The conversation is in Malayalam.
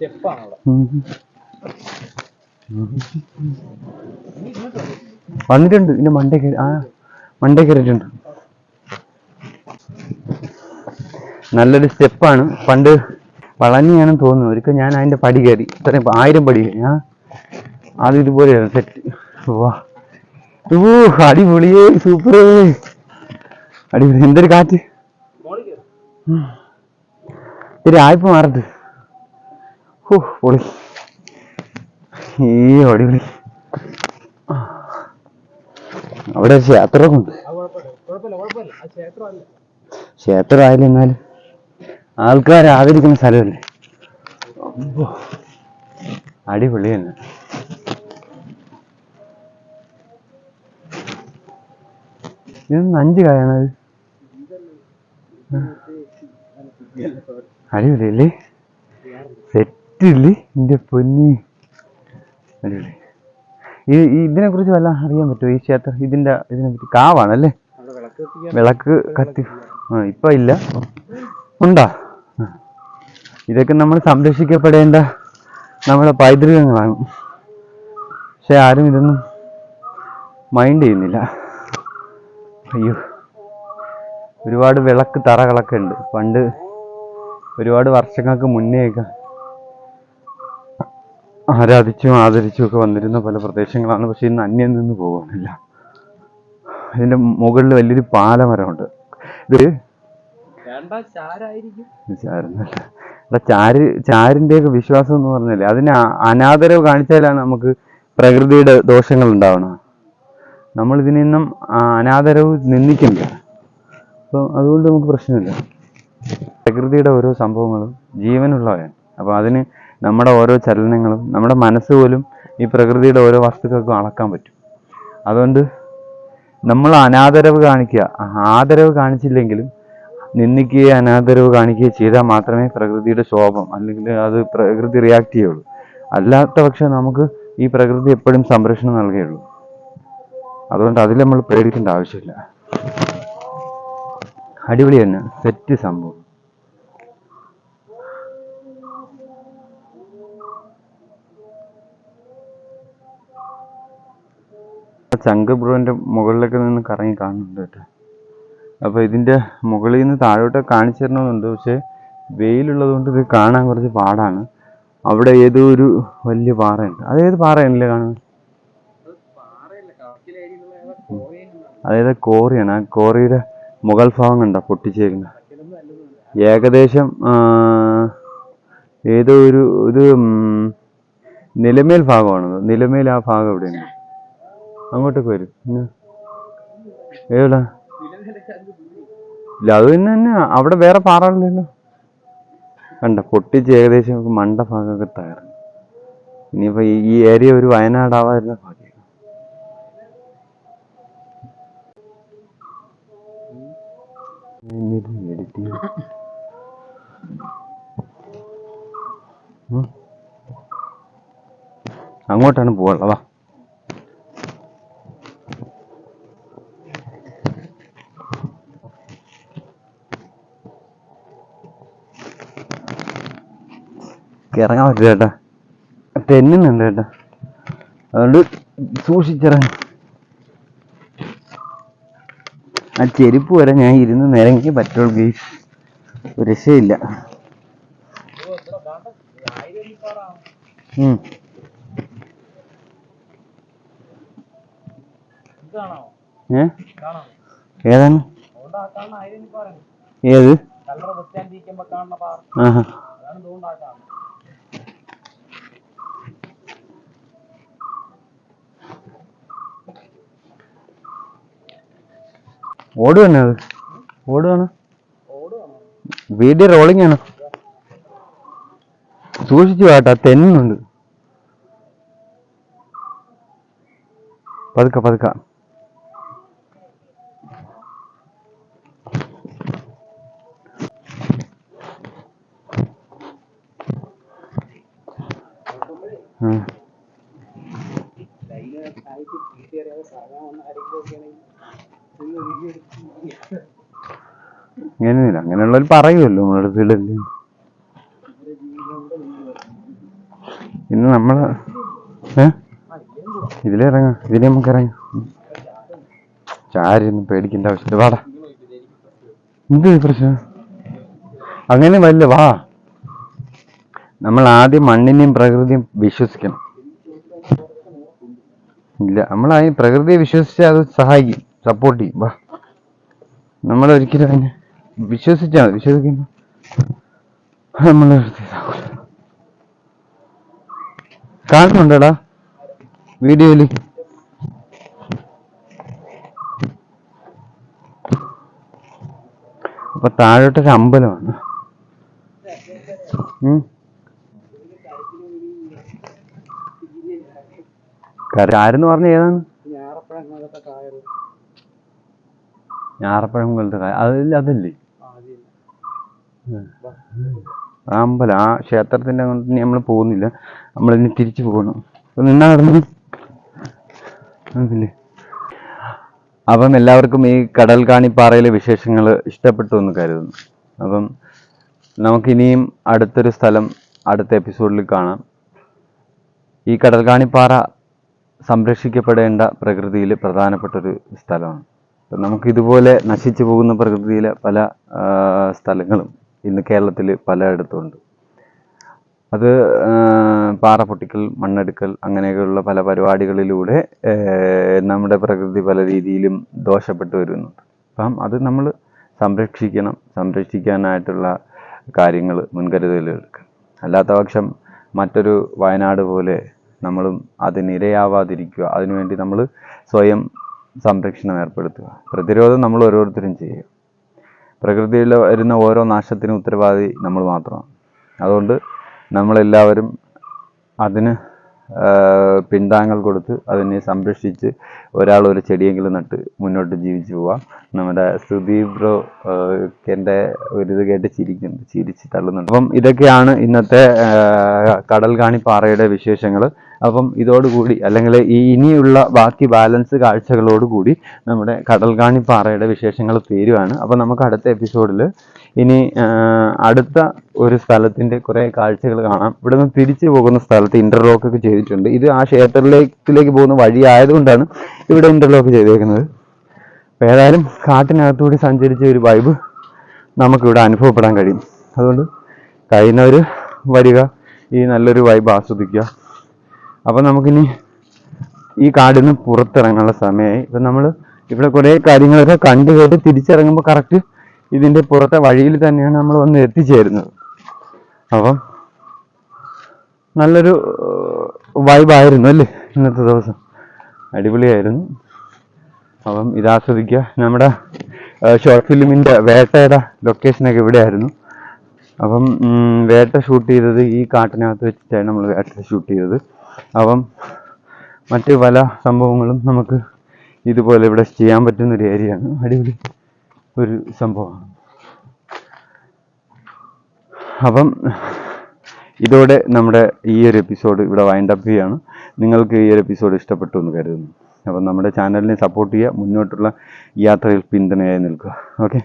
സ്റ്റെപ്പാണ് അവിടെ. വന്നിട്ടുണ്ട്. പിന്നെ മണ്ടേ കയറി ആ മണ്ടേ കയറിയിട്ടുണ്ട്. നല്ലൊരു സ്റ്റെപ്പാണ്. പണ്ട് വളഞ്ഞാണെന്ന് തോന്നുന്നു ഒരിക്കൽ ഞാൻ അതിന്റെ പടി കയറി. ഇത്രയും ആയിരം പടി കയറി. ഞാൻ അത് ഇതുപോലെയാണ് സെറ്റ് വാ. ഓ അടിപൊളിയേ സൂപ്പർ അടിപൊളി. എന്തൊരു കാറ്റ്. മോളിൽ കയറി. ഉം. ഇത്തിരി ആയ്പ മാറട്ട് പൊളി. ഈ അടിപൊളി. അവിടെ ഒരു ക്ഷേത്രമൊക്കെ ഉണ്ട്. അത് കുഴപ്പമില്ല കുഴപ്പമില്ല കുഴപ്പമില്ല. ആ ക്ഷേത്രമല്ല ക്ഷേത്രം ആയില്ല എന്നാലും ആൾക്കാർ ആദരിക്കുന്ന സ്ഥലമല്ലേ? അടിപൊളി തന്നെ. ഇതൊന്ന് അഞ്ച് കായാണത്. അടിപൊളിയല്ലേ? സെറ്റില്ലേ എന്റെ പൊന്നി. അടിപൊളി. ഈ ഇതിനെ കുറിച്ച് വല്ല അറിയാൻ പറ്റുമോ? ഈ ക്ഷേത്രം ഇതിന്റെ ഇതിനെ പറ്റി കാവാണല്ലേ വിളക്ക് കത്തി. ആ ഇപ്പൊ ഇല്ല. ഉണ്ടാ? ഇതൊക്കെ നമ്മൾ സംരക്ഷിക്കപ്പെടേണ്ട നമ്മുടെ പൈതൃകങ്ങളാണ്. പക്ഷെ ആരും ഇതൊന്നും മൈൻഡ് ചെയ്യുന്നില്ല. അയ്യോ. ഒരുപാട് വിളക്ക് തറകളൊക്കെ ഉണ്ട്. പണ്ട് ഒരുപാട് വർഷങ്ങൾക്ക് മുന്നേയൊക്കെ ആരാധിച്ചും ആദരിച്ചും ഒക്കെ വന്നിരുന്ന പല പ്രദേശങ്ങളാണ്. പക്ഷെ ഇന്ന് അന്യം നിന്ന് പോകുന്നില്ല ഇതിന്റെ മുകളിൽ വലിയൊരു പാലമരമുണ്ട്. ഇത് ചാരുന്നല്ല. ചാര് ചാരിന്റെയൊക്കെ വിശ്വാസം എന്ന് പറഞ്ഞല്ലേ? അതിന് അനാദരവ് കാണിച്ചാലാണ് നമുക്ക് പ്രകൃതിയുടെ ദോഷങ്ങൾ ഉണ്ടാവണം. നമ്മൾ ഇതിനൊന്നും അനാദരവ് നിന്ദിക്കുന്നില്ല അപ്പം അതുകൊണ്ട് നമുക്ക് പ്രശ്നമില്ല. പ്രകൃതിയുടെ ഓരോ സംഭവങ്ങളും ജീവനുള്ളവയാണ് അപ്പോൾ അതിന് നമ്മുടെ ഓരോ ചലനങ്ങളും നമ്മുടെ മനസ്സ് പോലും ഈ പ്രകൃതിയുടെ ഓരോ വസ്തുക്കൾക്കും അളക്കാൻ പറ്റും. അതുകൊണ്ട് നമ്മൾ അനാദരവ് കാണിക്കുക. ആദരവ് കാണിച്ചില്ലെങ്കിലും നിന്ദിക്കുകയോ അനാദരവ് കാണിക്കുകയോ ചെയ്താൽ മാത്രമേ പ്രകൃതിയുടെ ശോഭം അല്ലെങ്കിൽ അത് പ്രകൃതി റിയാക്ട് ചെയ്യുള്ളൂ. അല്ലാത്ത പക്ഷം നമുക്ക് ഈ പ്രകൃതി എപ്പോഴും സംരക്ഷണം നൽകുകയുള്ളൂ. അതുകൊണ്ട് അതിൽ നമ്മൾ പേടിക്കേണ്ട ആവശ്യമില്ല. അടിപൊളി തന്നെ. സെറ്റ് സംഭവം. ചങ്കബ്രുവിന്റെ മുകളിലൊക്കെ നിന്ന് കറങ്ങി കാണുന്നുണ്ട് കേട്ടോ. അപ്പോൾ ഇതിന്റെ മുകളിൽ നിന്ന് താഴോട്ട് കാണിച്ചു തരണമെന്നുണ്ട് പക്ഷേ വെയിലുള്ളത് കൊണ്ട് ഇത് കാണാൻ കുറച്ച് പാടാണ്. അവിടെ ഏതോ ഒരു വലിയ പാറയുണ്ട്. അതേത് പാറയാണല്ലേ കാണുന്നത്? അതായത് കോറിയാണ്. ആ കോറിയുടെ മുകൾ ഭാഗം കണ്ട? പൊട്ടിച്ചേക്കുന്നത് ഏകദേശം ഏതോ ഒരു ഇത് നിലമേൽ ഭാഗമാണ് നിലമേൽ ആ ഭാഗം എവിടെയാണ്? അങ്ങോട്ടൊക്കെ വരും എവിടെ ഇല്ല അത് തന്നെ തന്നെ അവിടെ വേറെ പാറകളില്ലല്ലോ. കണ്ട പൊട്ടിച്ച് ഏകദേശം നമുക്ക് മണ്ട ഭാഗമൊക്കെ തകർന്നു. ഇനിയിപ്പോ ഈ- ഏരിയ ഒരു വയനാടാവാതിരുന്ന ഭാഗ്യം. അങ്ങോട്ടാണ് പോകാനുള്ളതാ ഇറങ്ങാൻ പറ്റില്ല ചേട്ടാ തെന്നുന്നുണ്ട് ചേട്ടാ അതുകൊണ്ട് സൂക്ഷിച്ചിറങ്ങി. ആ ചെരുപ്പ് വരെ ഞാൻ ഇരുന്ന് നിരങ്ങി പറ്റുള്ളൂ ഗെയ്സ്. ഒരു രക്ഷയില്ല. ഏതാണ്? ഏത്? ആഹാ. ഓടുകയാണ് അത്. ഓടുവാണ്. ഓടുവാണോ വീഡിയോ റോളിംഗ് ആണ്. സൂക്ഷിച്ചു കേട്ടാ തെന്നുണ്ട് പതുക്കെ പതുക്കെ. ആ. അങ്ങനെയൊന്നുമില്ല അങ്ങനെയുള്ളവർ പറയുമല്ലോ നമ്മുടെ അടുത്ത് ഇടല്ലേ ഇന്ന് നമ്മൾ ഏ? ഇതിലിറങ്ങാം. ഇതിൽ നമുക്ക് ഇറങ്ങാം ചാരൊന്നും പേടിക്കേണ്ട ആവശ്യമില്ല. വാടാ. എന്ത് പ്രശ്നം? അങ്ങനെ വല്ല വാ. നമ്മൾ ആദ്യം മണ്ണിനെയും പ്രകൃതിയും വിശ്വസിക്കണം. ഇല്ല നമ്മൾ ആ പ്രകൃതിയെ വിശ്വസിച്ചാൽ അത് സഹായിക്കും. സപ്പോർട്ട് ചെയ്യും. വാ. നമ്മൾ ഒരിക്കലും അതിനെ വിശ്വസിച്ചാൽ മതി. വിശ്വസിക്കുമ്പോൾ നമ്മൾ കാണുന്നുണ്ടോടാ വീഡിയോയിൽ അപ്പൊ താഴോട്ടൊരു അമ്പലമാണ്. കരാരെന്ന് പറഞ്ഞ ഏതാണ്? ഞാറപ്പഴം പോലത്തെ കായ അതല്ലേ? അമ്പലം. ആ ക്ഷേത്രത്തിന്റെ അങ്ങോട്ട് നമ്മൾ പോകുന്നില്ല. നമ്മളിനി തിരിച്ചു പോകണം. അപ്പൊ നിന്നാ കിടന്നു അതില്ലേ? അപ്പം എല്ലാവർക്കും ഈ കടൽ കാണിപ്പാറയിലെ വിശേഷങ്ങൾ ഇഷ്ടപ്പെട്ടു എന്ന് കരുതുന്നു. അപ്പം നമുക്കിനിയും അടുത്തൊരു സ്ഥലം അടുത്ത എപ്പിസോഡിൽ കാണാം. ഈ കടൽ കാണിപ്പാറ സംരക്ഷിക്കപ്പെടേണ്ട പ്രകൃതിയിൽ പ്രധാനപ്പെട്ടൊരു സ്ഥലമാണ്. അപ്പം നമുക്ക് ഇതുപോലെ നശിച്ചു പോകുന്ന പ്രകൃതിയിലെ പല സ്ഥലങ്ങളും ഇന്ന് കേരളത്തിൽ പലയിടത്തുമുണ്ട് അത് പാറ പൊട്ടിക്കൽ മണ്ണെടുക്കൽ അങ്ങനെയൊക്കെയുള്ള പല പരിപാടികളിലൂടെ നമ്മുടെ പ്രകൃതി പല രീതിയിലും ദോഷപ്പെട്ടു വരുന്നുണ്ട്. അപ്പം അത് നമ്മൾ സംരക്ഷിക്കണം. സംരക്ഷിക്കാനായിട്ടുള്ള കാര്യങ്ങൾ മുൻകരുതലുകൾ എടുക്കുക അല്ലാത്ത പക്ഷം മറ്റൊരു വയനാട് പോലെ നമ്മളും അതിനിരയാവാതിരിക്കുക. അതിനുവേണ്ടി നമ്മൾ സ്വയം സംരക്ഷണം ഏർപ്പെടുത്തുക. പ്രതിരോധം നമ്മൾ ഓരോരുത്തരും ചെയ്യുക പ്രകൃതിയിൽ വരുന്ന ഓരോ നാശത്തിനും ഉത്തരവാദി നമ്മൾ മാത്രമാണ്. അതുകൊണ്ട് നമ്മളെല്ലാവരും അതിന് പിന്താങ്ങൾ കൊടുത്ത് അതിനെ സംരക്ഷിച്ച് ഒരാൾ ഒരു ചെടിയെങ്കിലും നട്ട് മുന്നോട്ട് ജീവിച്ചു പോവാം. നമ്മുടെ സുദീപ് ബ്രോ എന്റെ ഒരു ഇത് കേട്ട് ചിരിക്കുന്നുണ്ട് ചിരിച്ച് തള്ളുന്നുണ്ട്. അപ്പം ഇതൊക്കെയാണ് ഇന്നത്തെ കടൽ കാണി പാറയുടെ വിശേഷങ്ങൾ അപ്പം ഇതോടുകൂടി അല്ലെങ്കിൽ ഈ ഇനിയുള്ള ബാക്കി ബാലൻസ് കാഴ്ചകളോടുകൂടി നമ്മുടെ കടൽകാണി പാറയുടെ വിശേഷങ്ങൾ തീരുവാണ്. അപ്പം നമുക്ക് അടുത്ത എപ്പിസോഡിൽ ഇനി അടുത്ത ഒരു സ്ഥലത്തിന്റെ കുറേ കാഴ്ചകൾ കാണാം. ഇവിടെ നിന്ന് തിരിച്ചു പോകുന്ന സ്ഥലത്ത് ഇന്റർലോക്ക് ഒക്കെ ചെയ്തിട്ടുണ്ട്. ഇത് ആ ക്ഷേത്രത്തിലേക്ക് പോകുന്ന വഴി ആയതുകൊണ്ടാണ് ഇവിടെ ഇന്റർലോക്ക് ചെയ്തേക്കുന്നത്. ഏതായാലും കാട്ടിനകത്തുകൂടി സഞ്ചരിച്ച ഒരു വൈബ് നമുക്കിവിടെ അനുഭവപ്പെടാൻ കഴിയും. അതുകൊണ്ട് കഴിയുന്നവർ വരിക ഈ നല്ലൊരു വൈബ് ആസ്വദിക്കുക. അപ്പം നമുക്കിനി ഈ കാടിൽ നിന്ന് പുറത്തിറങ്ങാനുള്ള സമയമായി ഇപ്പം നമ്മൾ ഇവിടെ കുറേ കാര്യങ്ങളൊക്കെ കണ്ടു കേട്ട് തിരിച്ചിറങ്ങുമ്പോൾ കറക്റ്റ് ഇതിന്റെ പുറത്തെ വഴിയിൽ തന്നെയാണ് നമ്മൾ വന്ന് എത്തിച്ചേരുന്നത്. അപ്പം നല്ലൊരു വൈബായിരുന്നു അല്ലേ ഇന്നത്തെ ദിവസം? അടിപൊളിയായിരുന്നു. അപ്പം ഇത് ആസ്വദിക്കുക നമ്മുടെ ഷോർട്ട് ഫിലിമിന്റെ വേട്ടയുടെ ലൊക്കേഷനൊക്കെ ഇവിടെയായിരുന്നു. അപ്പം വേട്ട ഷൂട്ട് ചെയ്തത് ഈ കാട്ടിനകത്ത് വെച്ചിട്ടാണ് നമ്മൾ വേട്ട ഷൂട്ട് ചെയ്തത്. അപ്പം മറ്റ് പല സംഭവങ്ങളും നമുക്ക് ഇതുപോലെ ഇവിടെ ചെയ്യാൻ പറ്റുന്ന ഒരു ഏരിയയാണ് അടിപൊളി ഒരു സംഭവമാണ്. അപ്പം ഇതോടെ നമ്മുടെ ഈ ഒരു എപ്പിസോഡ് ഇവിടെ വൈൻഡ് അപ്പ് ചെയ്യാണ് നിങ്ങൾക്ക് ഈ ഒരു എപ്പിസോഡ് ഇഷ്ടപ്പെട്ടു എന്ന് കരുതുന്നു. അപ്പം നമ്മുടെ ചാനലിനെ സപ്പോർട്ട് ചെയ്യുക മുന്നോട്ടുള്ള യാത്രയിൽ പിന്തുണയായി നിൽക്കുക. ഓക്കെ